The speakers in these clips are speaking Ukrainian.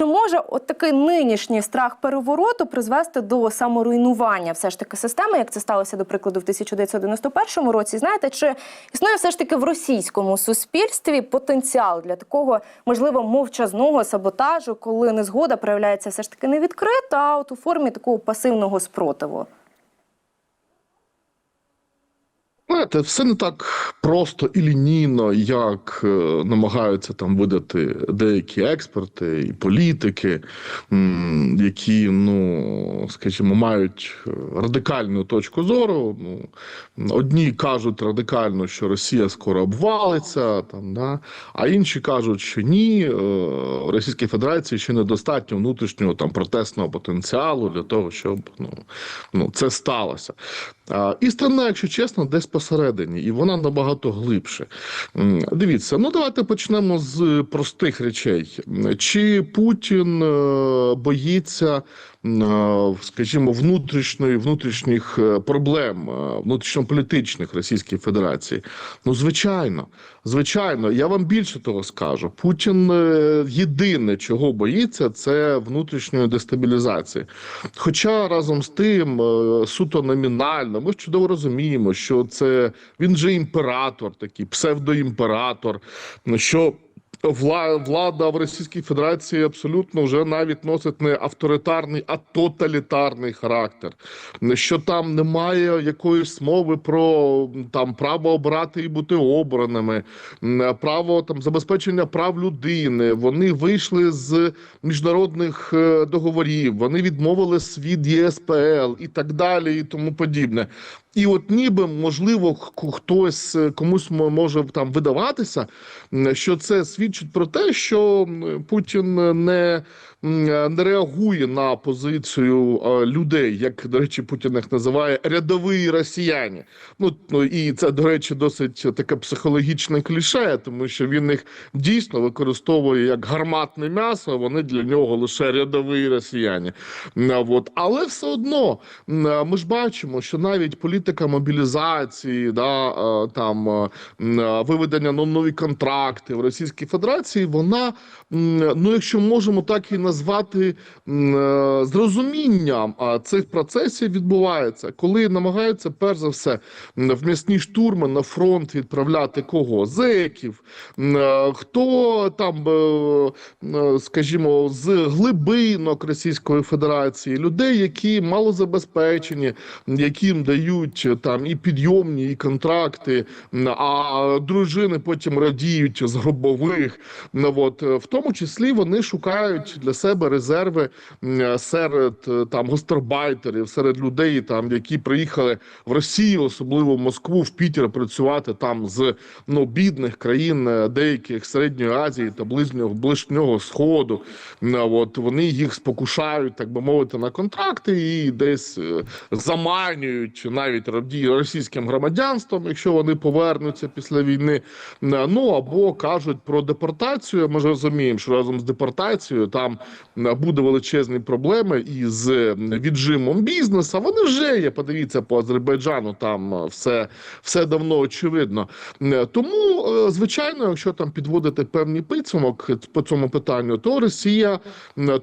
Чи може от такий нинішній страх перевороту призвести до саморуйнування все ж таки системи, як це сталося до прикладу в 1991 році? Знаєте, чи існує все ж таки в російському суспільстві потенціал для такого можливо мовчазного саботажу, коли незгода проявляється все ж таки не відкрита, а от у формі такого пасивного спротиву? Знаєте, все не так просто і лінійно, як е, намагаються там видати деякі експерти і політики, які, ну скажімо, мають е, радикальну точку зору. Ну, одні кажуть радикально, що Росія скоро обвалиться, там да, а інші кажуть, що ні, е, Російській Федерації ще недостатньо внутрішнього там протестного потенціалу для того, щоб ну, ну це сталося. А, Істина, якщо чесно, десь посередині, і вона набагато глибше. Дивіться, ну давайте почнемо з простих речей. Чи Путін е, боїться, е, скажімо, внутрішньої внутрішніх е, проблем, е, внутрішньополітичних Російської Федерації? Ну, звичайно, звичайно, я вам більше того скажу. Путін е, єдине, чого боїться, це внутрішньої дестабілізації. Хоча разом з тим, е, суто номінально, ми чудово розуміємо, що це він же імператор, такий псевдоімператор, що влада в Російській Федерації абсолютно вже навіть носить не авторитарний, а тоталітарний характер. Що там немає якоїсь мови про там право обирати і бути обраними, право там забезпечення прав людини. Вони вийшли з міжнародних е, договорів, вони відмовились від ЄСПЛ і так далі, і тому подібне. І от ніби можливо хтось е, комусь мо- може там видаватися, що це свідчить про те, що Путін не, не реагує на позицію е, людей, як до речі, Путін їх називає рядові росіяни. Ну, ну і це, до речі, досить таке психологічне кліше, тому що він їх дійсно використовує як гарматне м'ясо. Вони для нього лише рядові росіяни. От. Але все одно ми ж бачимо, що навіть політика мобілізації, да, е, там е, е, виведення на нові контракти в Російській Федерації, вона, ну якщо можемо так і назвати е, з розумінням цих процесів відбувається, коли намагаються перш за все в м'ясні штурми на фронт відправляти кого? Зеків, е, хто там, е, скажімо, з глибинок Російської Федерації, людей, які малозабезпечені, яким дають там і підйомні, і контракти, а дружини потім радіють з гробових. Ну, от, в тому числі вони шукають для себе резерви серед е, там гастарбайтерів, серед людей, там які приїхали в Росію, особливо в Москву, в Пітер працювати там з ну бідних країн е, деяких середньої Азії та ближнього ближнього сходу. От вони їх спокушають, так би мовити, на контракти і десь е, заманюють навіть раді- російським громадянством, якщо вони повернуться після війни. Ну або кажуть про депортацію. Ми ж розуміємо, що разом з депортацією там буде величезні проблеми із віджимом бізнесу. Вони вже є. Подивіться по Азербайджану. Там е, все, все давно очевидно. Е, Тому, е, звичайно, якщо там підводити певний підсумок по цьому питанню, то Росія,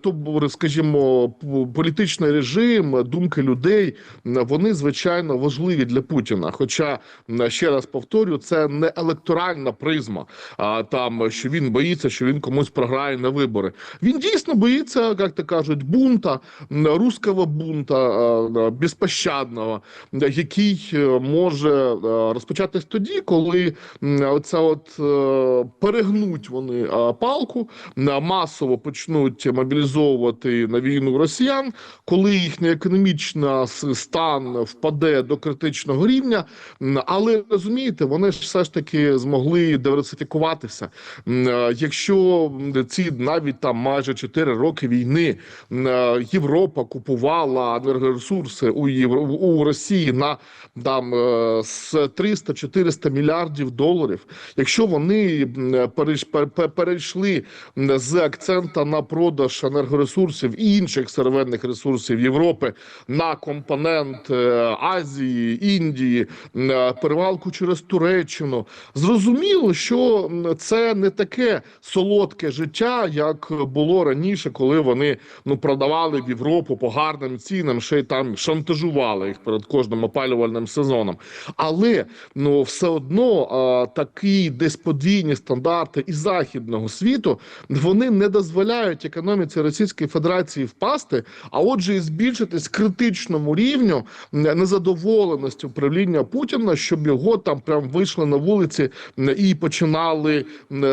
то скажімо, політичний режим, думки людей, вони звичайно важливі для Путіна. Хоча ще раз повторю, це не електоральна призма. А там що він боїться, що він комусь програє на вибори. Він дійсно боїться, як то кажуть, бунта, м, руського бунта безпощадного, який е, може е, розпочатись тоді, коли оце от е, перегнуть вони палку, масово почнуть мобілізовувати на війну росіян, коли їхній економічний стан впаде до критичного рівня. Але розумієте, вони ж все ж таки змогли диверсифікуватися. Якщо ці навіть там майже 4 роки війни е, Європа купувала енергоресурси у Євро у Росії на там е, з 300-400 мільярдів доларів. Якщо вони пер- перейшли з акцента на продаж енергоресурсів і інших сировинних ресурсів Європи на компонент е, Азії, Індії, е, перевалку через Туреччину, зрозуміло, що це не таке солодке життя, як було раніше. Раніше, коли вони ну продавали в Європу по гарним цінам, ще й там шантажували їх перед кожним опалювальним сезоном. Але ну все одно а, такі десь подвійні стандарти і західного світу вони не дозволяють економіці Російської Федерації впасти, а отже, і збільшитись критичному рівню незадоволеності управління Путіна, щоб його там прям вийшли на вулиці і починали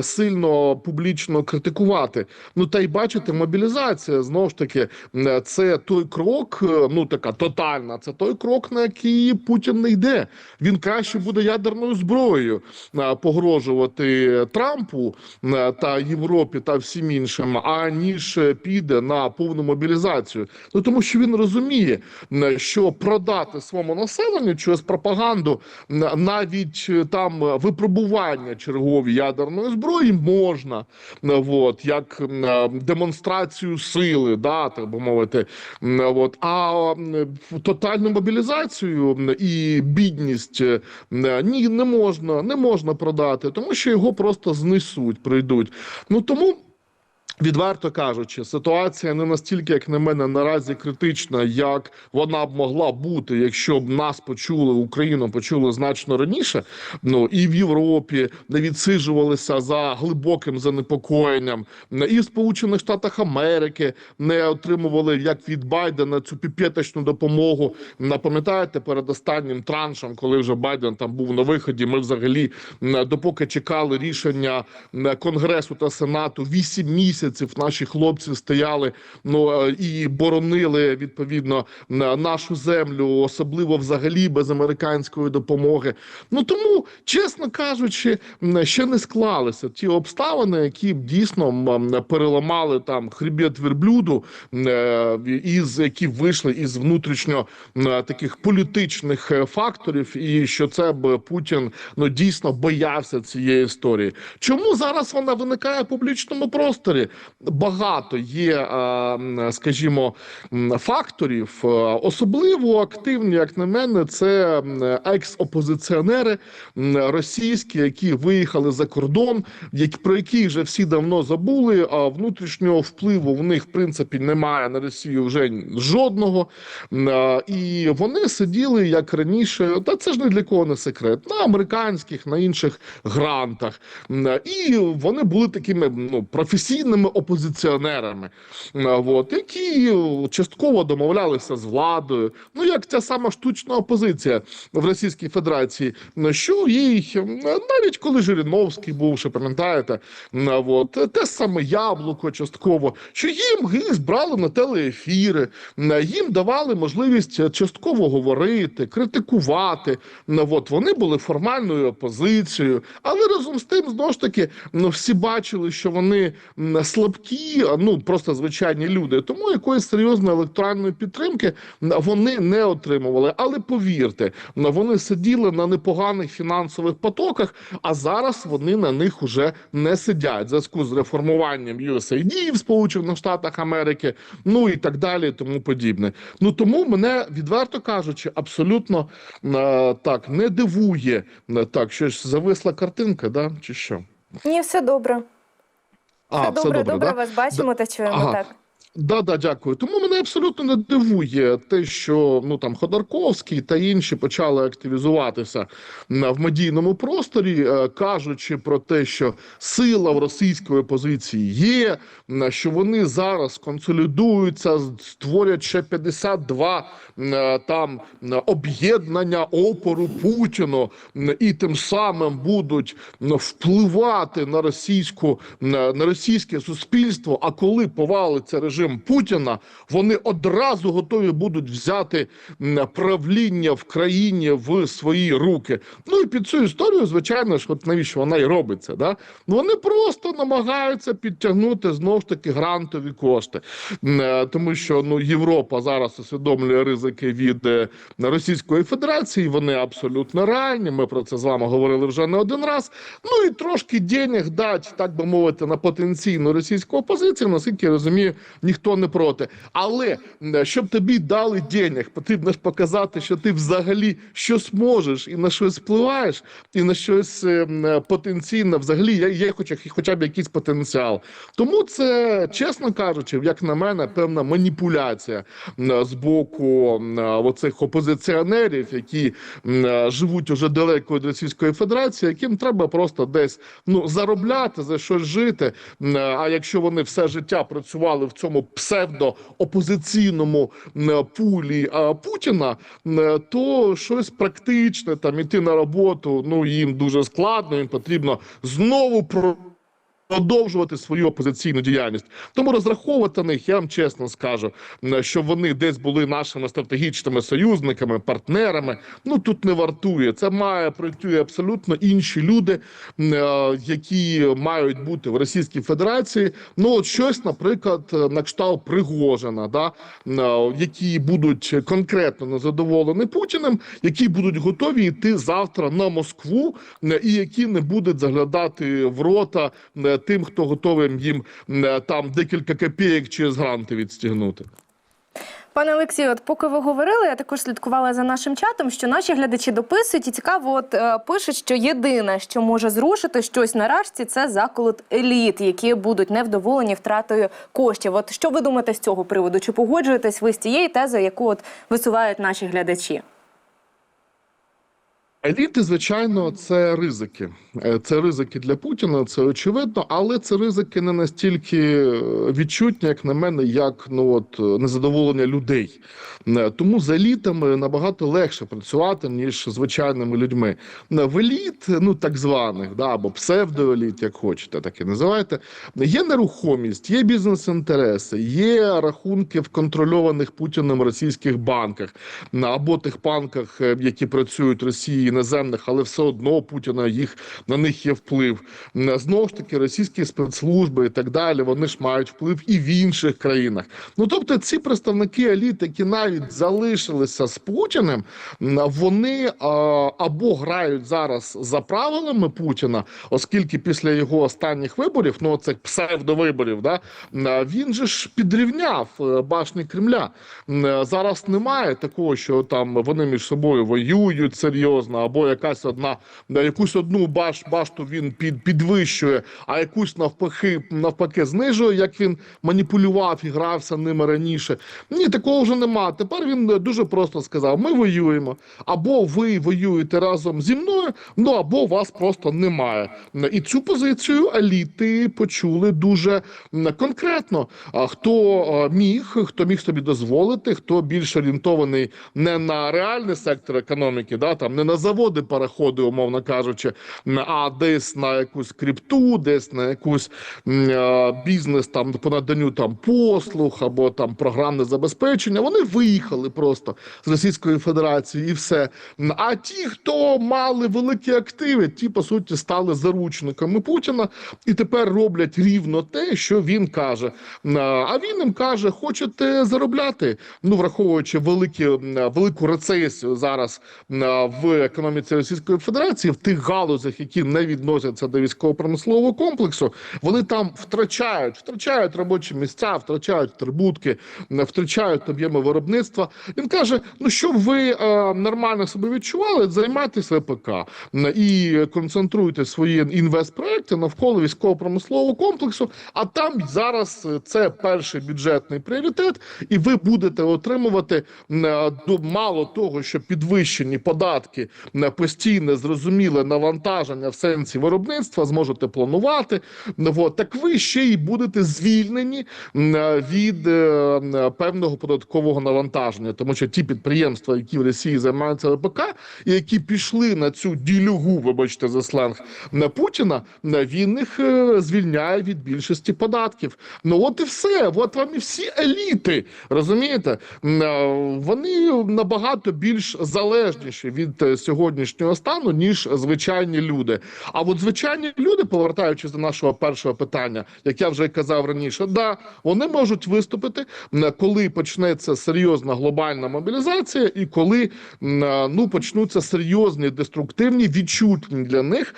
сильно публічно критикувати. Ну та й бачите, мобілізація знову ж таки це той крок, е, ну така тотальна. Це той крок, на який Путін не йде. Він краще буде ядерною зброєю е, погрожувати Трампу е, та Європі та всім іншим, аніж піде на повну мобілізацію. Ну тому що він розуміє, що продати своєму населенню через пропаганду навіть там випробування чергові ядерної зброї можна, от, як е, демонстрацію сили, да, так би мовити. От, а тотальну мобілізацію і бідність е, ні, не можна, не можна продати, тому що його просто знесуть, прийдуть. Ну тому. Відверто кажучи, ситуація не настільки, як на мене, наразі критична, як вона б могла бути, якщо б нас почули, Україну почули значно раніше. Ну і в Європі не відсиджувалися за глибоким занепокоєнням, і в Сполучених Штатах Америки не отримували як від Байдена цю піпеточну допомогу. Напам'ятаєте, перед останнім траншем, коли вже Байден там був на виході, ми взагалі допоки чекали рішення Конгресу та Сенату, вісім місяців наші хлопці стояли ну е, і боронили відповідно на нашу землю, особливо взагалі без американської допомоги. Ну тому, чесно кажучи, ще не склалися ті обставини, які б дійсно переламали там хребет верблюду, е, із які вийшли із внутрішньо таких політичних е, факторів, і що це б Путін ну дійсно боявся цієї історії. Чому зараз вона виникає в публічному просторі? Багато є, е, скажімо, факторів. Е, Особливо активні, як на мене, це екс-опозиціонери російські, які виїхали за кордон, про які вже всі давно забули. А внутрішнього впливу в них в принципі немає на Росію вже жодного. Е, І вони сиділи як раніше, та це ж не для кого не секрет, на американських, на інших грантах. І вони були такими ну, професійними опозиціонерами, м, е, от, які е, частково домовлялися з владою. Ну, як ця сама штучна опозиція в Російській Федерації, на що е, навіть коли Жириновський був, ще пам'ятаєте, е, от, те саме яблуко частково, що їм їх збрали на телеефіри, е, їм давали можливість е, частково говорити, критикувати. От, вони були формальною опозицією, але разом з тим, знову ж таки, ну, всі бачили, що вони слабкі, ну просто звичайні люди. Тому якоїсь серйозної електоральної підтримки вони не отримували. Але повірте, вони сиділи на непоганих фінансових потоках, а зараз вони на них уже не сидять в зв'язку з реформуванням USAID в Сполучених Штатах Америки, ну і так далі, тому подібне. Ну тому мене відверто кажучи, абсолютно е, так не дивує так, щось зависла картинка, да чи що? Ні, все добре. А, все добре, добре, да? вас бачимо та чуємо. Ага. Так. Да, да, дякую. Тому мене абсолютно не дивує те, що ну там Ходорковський та інші почали активізуватися м, в медійному просторі, е, кажучи про те, що сила в російської опозиції є, що вони зараз консолідуються, створять ще 52 м, е, там об'єднання опору Путіну, і тим самим будуть впливати на російську на на російське суспільство. А коли повалиться режим Путіна, вони одразу готові будуть взяти правління в країні в свої руки. Ну і під цю історію, звичайно ж, от навіщо вона і робиться? Да? Вони просто намагаються підтягнути знову ж таки грантові кошти, е, тому що ну Європа зараз усвідомлює ризики від е, Російської Федерації. Вони абсолютно реальні. Ми про це з вами говорили вже не один раз. Ну і трошки денег дать, так би мовити, на потенційну російську опозицію. Наскільки я розумію, ніхто ніхто не проти. Але щоб тобі дали денег, потрібно ж показати, що ти взагалі щось можеш і на щось впливаєш, і на щось е, потенційно взагалі є, хоча, хоча б якийсь потенціал. Тому це, чесно кажучи, як на мене, певна маніпуляція з боку оцих опозиціонерів, які живуть уже далеко від Російської Федерації, яким треба просто десь ну заробляти за щось жити. А якщо вони все життя працювали в цьому псевдоопозиційному м, пулі Путіна, м, то щось практичне там іти на роботу. Ну їм дуже складно. Їм потрібно знову про. Продовжувати свою опозиційну діяльність, тому розраховувати на них, я вам чесно скажу, м, що вони десь були нашими стратегічними союзниками, партнерами. Ну тут не вартує. Це має пройти абсолютно інші люди, е, які мають бути в Російській Федерації. Ну от щось, наприклад, е, на кшталт Пригожина, да е, які будуть конкретно незадоволені Путіним, які будуть готові йти завтра на Москву, і які не будуть заглядати в рота тим, хто готовий їм там декілька копійок через гранти відстігнути. Пане Олексію, от поки ви говорили, я також слідкувала за нашим чатом, що наші глядачі дописують і цікаво, от е, пишуть, що єдине, що може зрушити щось на рашці, це заколот еліт, які будуть невдоволені втратою коштів. От що ви думаєте з цього приводу? Чи погоджуєтесь ви з тією тезою, яку от висувають наші глядачі? Еліти, звичайно, це ризики. Е, Це ризики для Путіна, це очевидно, але це ризики не настільки е, відчутні, як на мене, як ну от е, незадоволення людей. Тому з елітами набагато легше працювати ніж звичайними людьми. В еліт, ну так званих, да або псевдоеліт, як хочете, так і називайте. Є нерухомість, є бізнес-інтереси, є рахунки в контрольованих Путіним російських банках або тих банках, які працюють Росії іноземних, але все одно Путіна їх на них є вплив. Знову ж таки, російські спецслужби і так далі. Вони ж мають вплив і в інших країнах. Ну тобто, ці представники еліт, які навіть залишилися з Путіним, вони або грають зараз за правилами Путіна, оскільки після його останніх виборів, ну цих псевдовиборів, да він же ж підрівняв е, башні Кремля. Зараз немає такого, що там вони між собою воюють серйозно, або якась одна на якусь одну баш, башту він під, підвищує, а якусь навпаки, навпаки знижує, як він маніпулював і грався ними раніше. Ні, такого вже нема. Тепер він дуже просто сказав: ми воюємо, або ви воюєте разом зі мною, ну або вас просто немає. І цю позицію еліти почули дуже конкретно. Хто е, міг, хто міг собі дозволити, хто більш орієнтований не на реальний сектор економіки, да там не на заводи переходи, умовно кажучи, а десь на якусь крипту, десь на якусь е, бізнес там по наданню там послуг або там програмне забезпечення. Вони виїхали просто з Російської Федерації і все. А ті, хто мали великі активи, ті по суті стали заручниками Путіна і тепер роблять рівно те, що він каже. А він їм каже: хочете заробляти? Ну враховуючи великі велику рецесію зараз в економіці Російської Федерації, в тих галузях, які не відносяться до військово-промислового комплексу, вони там втрачають, втрачають робочі місця, втрачають прибутки, втрачають об'єми виробництва. Він каже: ну щоб ви е, нормально себе відчували, займайтесь ВПК і концентруйте свої інвестпроекти навколо військово-промислового комплексу. А там зараз це перший бюджетний пріоритет, і ви будете отримувати е, до- мало того, що підвищені податки постійне зрозуміле навантаження в сенсі виробництва, зможете планувати. Ну, от, так ви ще й будете звільнені від е, певного податкового навантаження, тому що ті підприємства, які в Росії займаються ВПК, і які пішли на цю ділюгу, вибачте за сленг на Путіна, він їх е, звільняє від більшості податків. Ну от і все. От вам і всі еліти. Розумієте? Е, Вони набагато більш залежніші від е, сьогоднішнього стану, ніж звичайні люди. А от звичайні люди, повертаючись до нашого першого питання, як я вже казав раніше, да вони можуть виступити, коли почнеться серйозна глобальна мобілізація, і коли ну почнуться серйозні деструктивні відчутні для них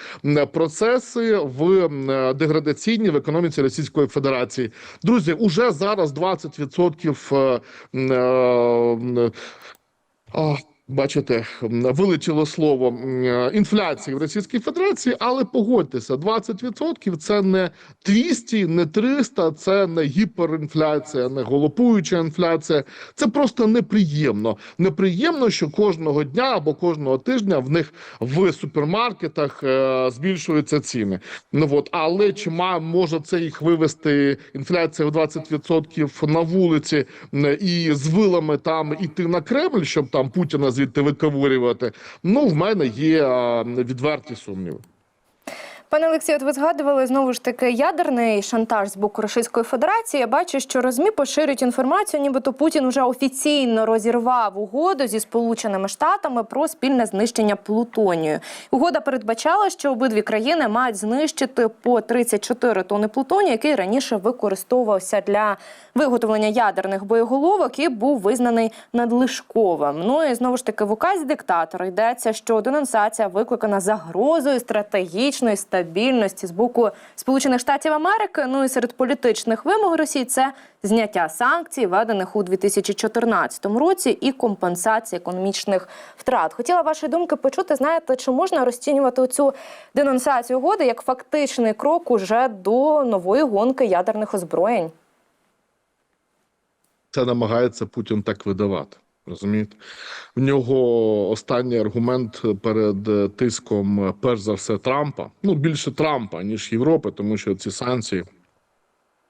процеси в деградаційній в економіці Російської Федерації. Друзі, уже зараз 20% е, м, е, м, а, Бачите, вилетіло слово е, інфляції в Російській Федерації, але погодьтеся, 20% це не 200, не 300, це не гіперінфляція, не голопуюча інфляція. Це просто неприємно. Неприємно, що кожного дня або кожного тижня в них в супермаркетах е, збільшуються ціни. Ну от, але чи може це їх вивести інфляція в 20% на вулиці і з вилами там іти на Кремль, щоб там Путіна звідти виковирювати? Ну, в мене є відверті сумніви. Пане Олексію, от ви згадували знову ж таки ядерний шантаж з боку Російської Федерації. Я бачу, що розмі поширюють інформацію, нібито Путін вже офіційно розірвав угоду зі Сполученими Штатами про спільне знищення плутонію. Угода передбачала, що обидві країни мають знищити по 34 тони плутонію, який раніше використовувався для виготовлення ядерних боєголовок і був визнаний надлишковим. Ну і знову ж таки в указі диктатора йдеться, що денонсація викликана загрозою стратегічної стабільності з боку Сполучених Штатів Америки. Ну і серед політичних вимог Росії це зняття санкцій, введених у 2014 році, і компенсація економічних втрат. Хотіла вашої думки почути. Знаєте, чи можна розцінювати цю денонсацію угоди як фактичний крок уже до нової гонки ядерних озброєнь? це намагається Путін так видавати. Розумієте, в нього останній аргумент перед е, тиском, е, перш за все, Трампа. Ну більше Трампа ніж Європи, тому що ці санкції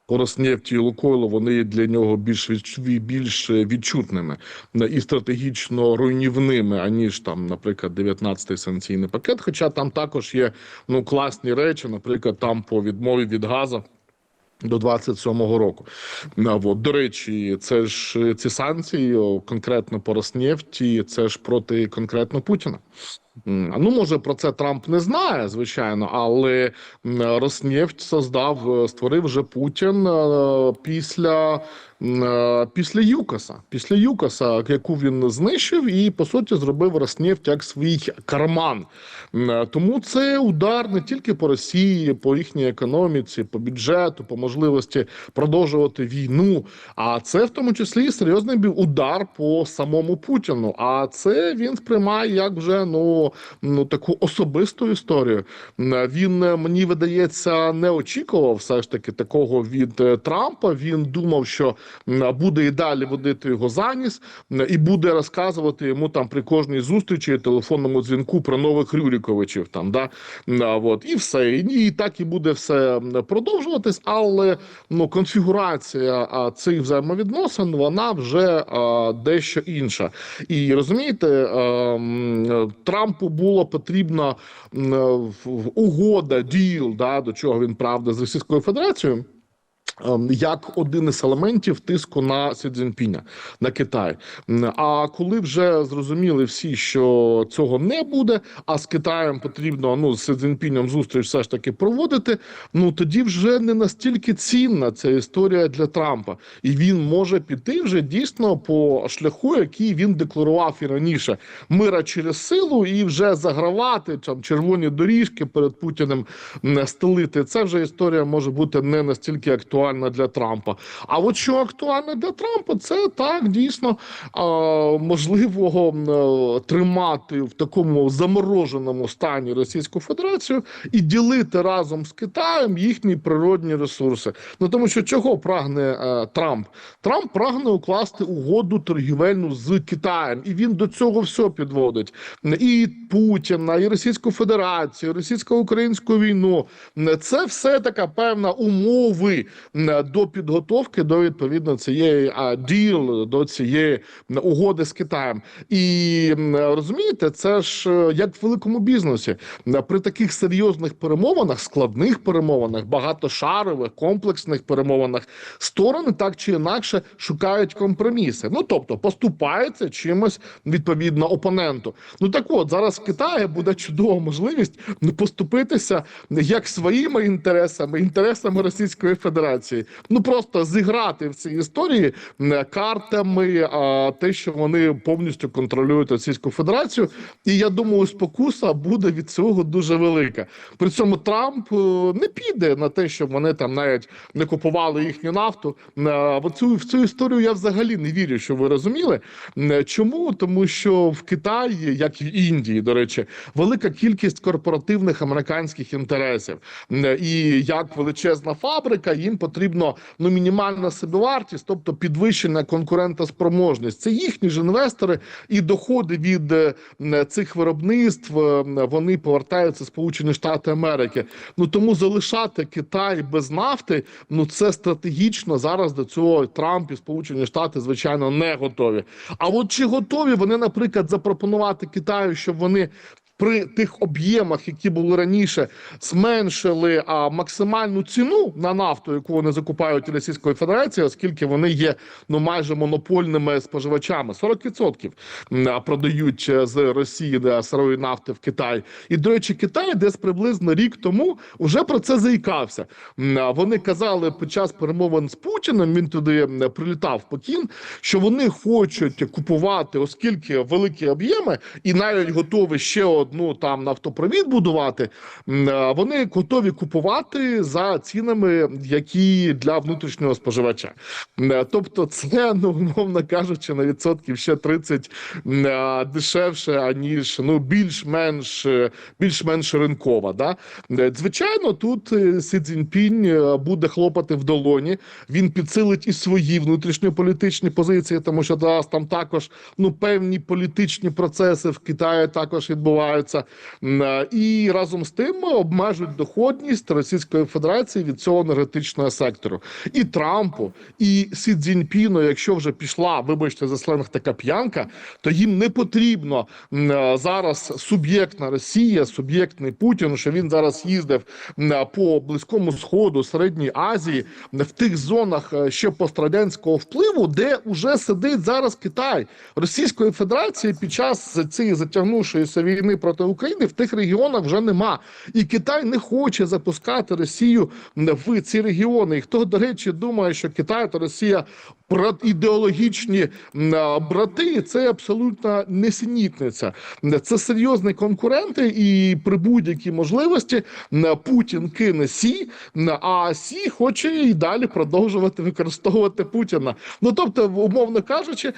Роснефті і Лукойлу вони є для нього більш більш відчутними е, і стратегічно руйнівними, аніж там, наприклад, 19-й санкційний пакет. Хоча там також є ну класні речі, наприклад, там по відмові від газу. До 27-го року. От, до речі, це ж ці санкції конкретно по Роснефті, це ж проти конкретно Путіна. Ну, може, про це Трамп не знає, звичайно, але Роснефть создав, е, створив вже Путін е, після, е, після ЮКОСа. Після ЮКОСа, яку він знищив, і по суті зробив Роснефть як свій карман. Тому це удар не тільки по Росії, по їхній економіці, по бюджету, по можливості продовжувати війну. А це в тому числі серйозний удар по самому Путіну. А це він сприймає як вже ну, ну таку особисту історію. Він е, мені видається не очікував все ж таки такого від е, Трампа. Він думав, що буде і далі водити його за ніс і буде розказувати йому там при кожній зустрічі телефонному дзвінку про нових Рюріковичів. Там да от і все. І, так і буде все продовжуватись, але ну конфігурація цих взаємовідносин вона вже дещо інша. І розумієте, а, м, Трампу було потрібна в- в- угода, діл, да, до чого він правда з Російською Федерацією. Ем, Як один із елементів тиску на Сі Цзіньпіня, на Китай. А коли вже зрозуміли всі, що цього не буде, а з Китаєм потрібно ну з Сі Цзіньпінем зустріч все ж таки проводити. Ну тоді вже не настільки цінна ця історія для Трампа, і він може піти вже дійсно по шляху, який він декларував і раніше. Мира через силу, і вже загравати там червоні доріжки перед Путіним м, стелити. Це вже історія може бути не настільки актуальна для Трампа. А от що актуально для Трампа, це так дійсно можливо е, тримати в такому замороженому стані Російську Федерацію і ділити разом з Китаєм їхні природні ресурси. Ну тому що чого прагне е, Трамп? Трамп прагне укласти угоду торгівельну з Китаєм, і він до цього все підводить. І Путіна, і Російську Федерацію, і російсько-українську війну. Це все така певна умови до підготовки до відповідно цієї а, діл, до цієї угоди з Китаєм. І розумієте, це ж е, як в великому бізнесі при таких серйозних перемовинах, складних перемовинах, багатошарових, комплексних перемовинах, сторони так чи інакше шукають компроміси. Ну тобто поступаються чимось відповідно опоненту. Ну так от зараз в Китаї буде чудова можливість поступитися як своїми інтересами, інтересами Російської Федерації. Ну просто зіграти в цій історії картами, а, те, що вони повністю контролюють Російську Федерацію. І я думаю, спокуса буде від цього дуже велика. При цьому Трамп е, не піде на те, щоб вони там навіть не купували їхню нафту. В цю в цю історію я взагалі не вірю, що ви розуміли. Чому? Тому що в Китаї, як і в Індії, до речі, велика кількість корпоративних американських інтересів. І як величезна фабрика, їм потрібно ну мінімальна собівартість, тобто підвищена конкурентоспроможність. Це їхні ж інвестори і доходи від е, цих виробництв е, вони повертаються Сполучені Штати Америки. Ну тому залишати Китай без нафти, ну це стратегічно зараз до цього Трамп і Сполучені Штати, звичайно, не готові. А от чи готові вони, наприклад, запропонувати Китаю, щоб вони при тих об'ємах, які були раніше, зменшили а, максимальну ціну на нафту, яку вони закупають у Російської Федерації, оскільки вони є ну майже монопольними споживачами. 40% м, продають е, з Росії да, сирої нафти в Китай. І до речі, Китай десь приблизно рік тому вже про це заїкався. Вони казали під час перемовин з Путіним. Він туди прилітав в Пекін, що вони хочуть купувати, оскільки великі об'єми, і навіть готові ще одну там нафтопровід будувати. Вони готові купувати за цінами, які для внутрішнього споживача. Тобто, це ну умовно кажучи, на відсотків ще 30 дешевше аніж ну більш-менш е, більш-менш ринкова. Да? Е, Звичайно, тут е, Сі Цзіньпінь е, буде хлопати в долоні. Він підсилить і свої внутрішньополітичні позиції, тому що зараз там також ну певні політичні процеси в Китаї також відбуваються. М, е, І разом з тим обмежують доходність Російської Федерації від цього енергетичного сектору. І Трампу, і Сі Цзіньпіну, якщо вже пішла, вибачте, за сленг така п'янка, то їм не потрібно е, зараз суб'єктна Росія, суб'єктний Путін, що він зараз їздив е, по близькому сходу, середній Азії, в тих зонах ще пострадянського впливу, де вже сидить зараз Китай Російської Федерації під час цієї затягнувшоїся війни проти України в тих регіонах вже нема. І Китай не хоче запускати Росію в ці регіони. І хто, до речі, думає, що Китай та Росія ідеологічні брати, це абсолютно несенітниця. Це серйозні конкуренти, і при будь-якій можливості Путін кине Сі, а Сі хоче і далі продовжувати використовувати Путіна. Ну тобто, умовно кажучи,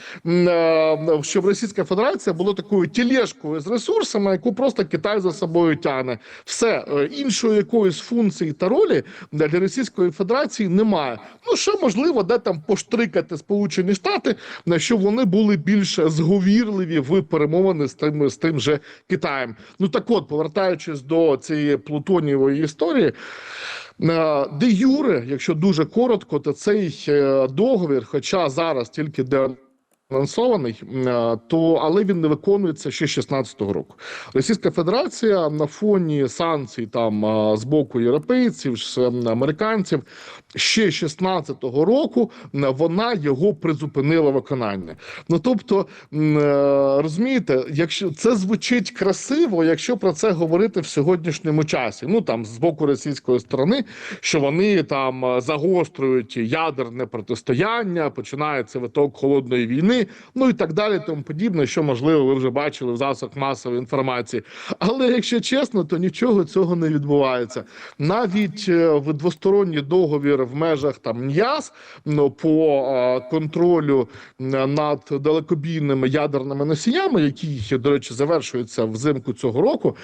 щоб Російська Федерація була такою тілешкою з ресурсами, яку просто Китай за собою тягне. Все е, іншої якоїсь функції та ролі для Російської Федерації немає. Ну що можливо, де там поштрикати Сполучені Штати, на що вони були більш зговірливі в перемовини з тим з тим же Китаєм. Ну так от, повертаючись до цієї плутонієвої історії. е, Де Юре, якщо дуже коротко, то цей е, договір, хоча зараз тільки де анонсований, е, то але він не виконується ще 16-го року. Російська Федерація на фоні санкцій там е, з боку європейців, американців ще 16-го року вона його призупинила виконання. Ну тобто, е, розумієте, якщо це звучить красиво, якщо про це говорити в сьогоднішньому часі, ну там з боку російської сторони, що вони там загострюють ядерне протистояння, починається виток холодної війни, ну і так далі, тому подібне, що можливо ви вже бачили в засобах масової інформації. Але якщо чесно, то нічого цього не відбувається. Навіть е, в двосторонній договір в межах там НЯС ну, по е, контролю е, над далекобійними ядерними носіями, які, до речі, завершуються взимку цього року.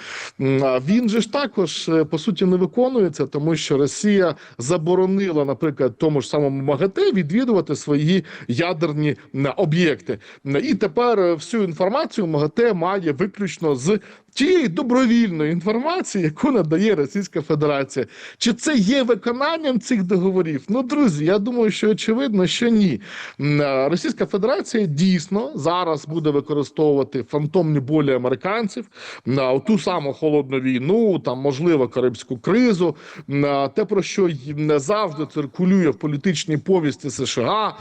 Він же ж також по суті не виконується, тому що Росія заборонила, наприклад, тому ж самому МАГАТЕ відвідувати свої ядерні м, об'єкти. І тепер е, всю інформацію МАГАТЕ має виключно з тієї добровільної інформації, яку надає Російська Федерація. Чи це є виконанням цих договорів? Ну, друзі, я думаю, що очевидно, що ні. Російська Федерація дійсно зараз буде використовувати фантомні болі американців на ту саму холодну війну, там можливо карибську кризу, на те, про що завжди циркулює в політичній повісті США,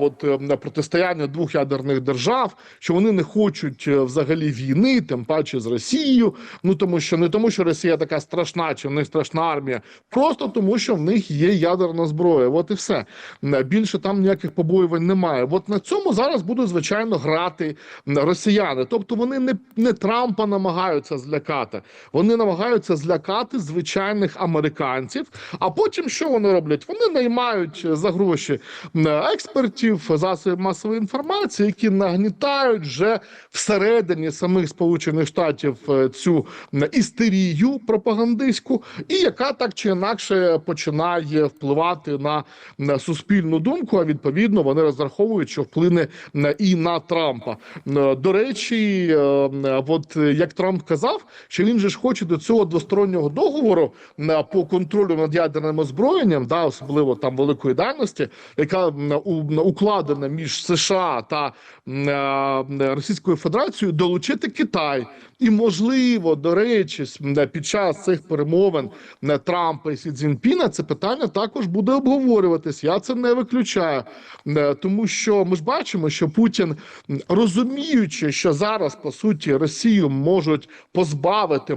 от на протистояння двох ядерних держав, що вони не хочуть е, взагалі війни, тим паче з Росією. Ну тому що не тому, що Росія така страшна, чи в них страшна армія, просто тому, що в них є ядерна зброя. От і все Е, більше там ніяких побоювань немає. От на цьому зараз будуть звичайно грати росіяни. Тобто вони не, не Трампа намагаються злякати, вони намагаються злякати звичайних американців. А потім що вони роблять? Вони наймають е, за гроші експертів, засобів масової інформації, які нагнітають вже всередині самих Сполучених Штатів е, цю істерію пропагандистську, і яка так чи інакше починає впливати на, на суспільну думку. А відповідно вони розраховують, що вплине м, і на Трампа. До речі, е, от як Трамп казав, що він же ж хоче до цього двостороннього договору по контролю над ядерним озброєнням, да, особливо там великої дальності, яка укладена між США та е, Російською Федерацією, долучити Китай. І можливо, до речі, під час цих перемовин м, Трампа і Сі Цзіньпіна це питання також буде обговорюватись. Я це не виключаю, тому що ми ж бачимо, що Путін, розуміючи, що зараз по суті Росію можуть позбавити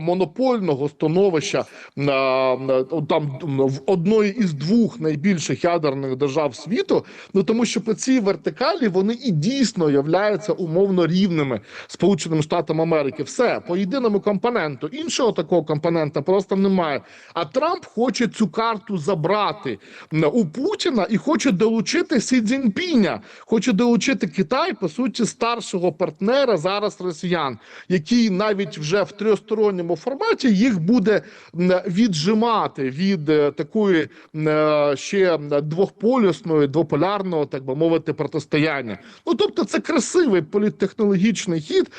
монопольного становища на, на там в одної із двох найбільших ядерних держав світу. Ну тому що по цій вертикалі вони і дійсно являються умовно рівними Сполученим Штатам Америки. Все по єдиному компоненту. Іншого такого компонента просто немає. А Трамп хоче цю карту забрати у Путіна і хоче долучити Сі Цзіньпіня, хоче долучити Китай, по суті, старшого партнера зараз росіян, який навіть вже в трьохсторонньому форматі їх буде віджимати від е, такої е, ще двохполюсної, двополярного, так би мовити, протистояння. Ну тобто, це красивий політтехнологічний хід.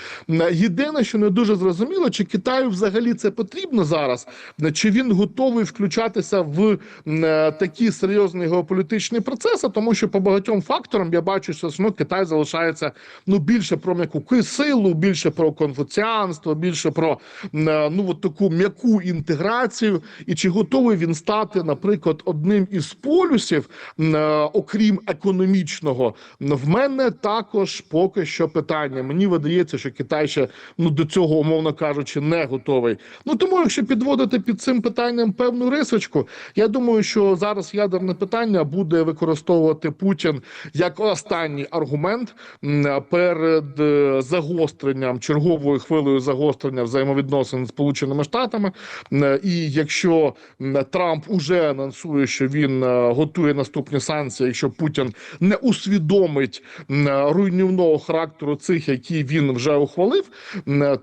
Єдине, що не дуже зрозуміло, чи Китаю взагалі це потрібно зараз, чи він готовий включатися в е, такі серйозні геополітичні процеси, тому що по багатьом факторам я бачу, що ну, Китай залишається ну більше про м'яку силу, більше про конфуціанство, більше про е, ну от таку м'яку інтеграцію, і чи готовий він стати, наприклад, одним із полюсів, е, окрім економічного, в мене також поки що питання. Мені видається, що Китай ще ну до цього, умовно кажучи, не готовий. Ну тому, якщо підводити під цим питанням певну рисочку, я думаю, що зараз ядерне питання буде використовувати Путін як останній аргумент перед е, загостренням черговою хвилею загострення взаємовідносин з Сполученими Штатами. І якщо Трамп уже анонсує, що він е, готує наступні санкції, якщо Путін не усвідомить руйнівного характеру цих, які він вже ухвалив,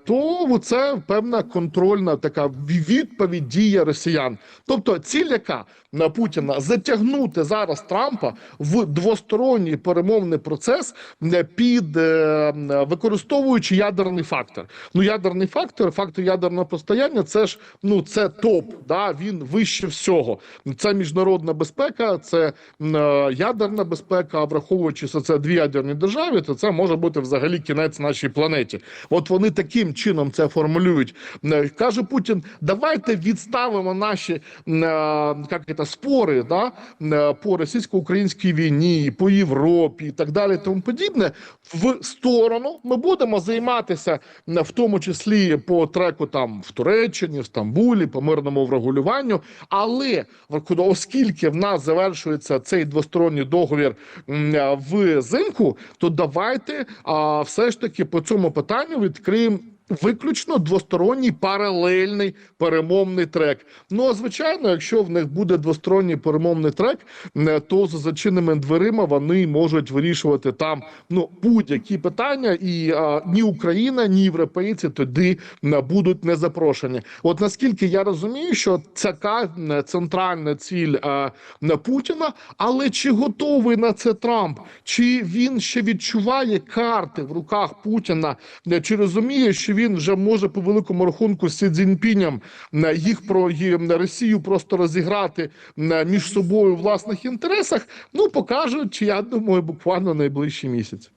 то це певна контрольна така відповідь дія росіян. Тобто ціль яка на Путіна затягнути зараз Трампа в двосторонній перемовний процес м, під е, використовуючи ядерний фактор. Ну ядерний фактор, фактор ядерного постояння, це ж ну це топ. Да, він вище всього. Це міжнародна безпека, це е, ядерна безпека. Враховуючи, це дві ядерні держави, то це може бути взагалі кінець нашій планеті. От вони таким чином це формулюють. Е, Каже Путін: давайте відставимо наші е, як це, спори да, е, по російсько-українській війні, по Європі і так далі, тому подібне. В сторону ми будемо займатися в тому числі по треку там в Туреччині, в Стамбулі, по мирному врегулюванню. Але оскільки в нас завершується цей двосторонній договір взимку, то давайте а, все ж таки по цьому питанню Supreme Виключно двосторонній паралельний перемовний трек. Ну а звичайно, якщо в них буде двосторонній перемовний трек, е, то за зачиненими дверима вони можуть вирішувати там ну будь-які питання, і а, ні Україна, ні європейці туди е, будуть не запрошені. От наскільки я розумію, що така е, центральна ціль е, на Путіна, але чи готовий на це Трамп? Чи він ще відчуває карти в руках Путіна? Е, Чи розуміє, що він вже може по великому рахунку з Сі Цзіньпінем е, їх про Росію просто розіграти е, між собою в власних інтересах, ну покажуть, я думаю, буквально найближчі місяці.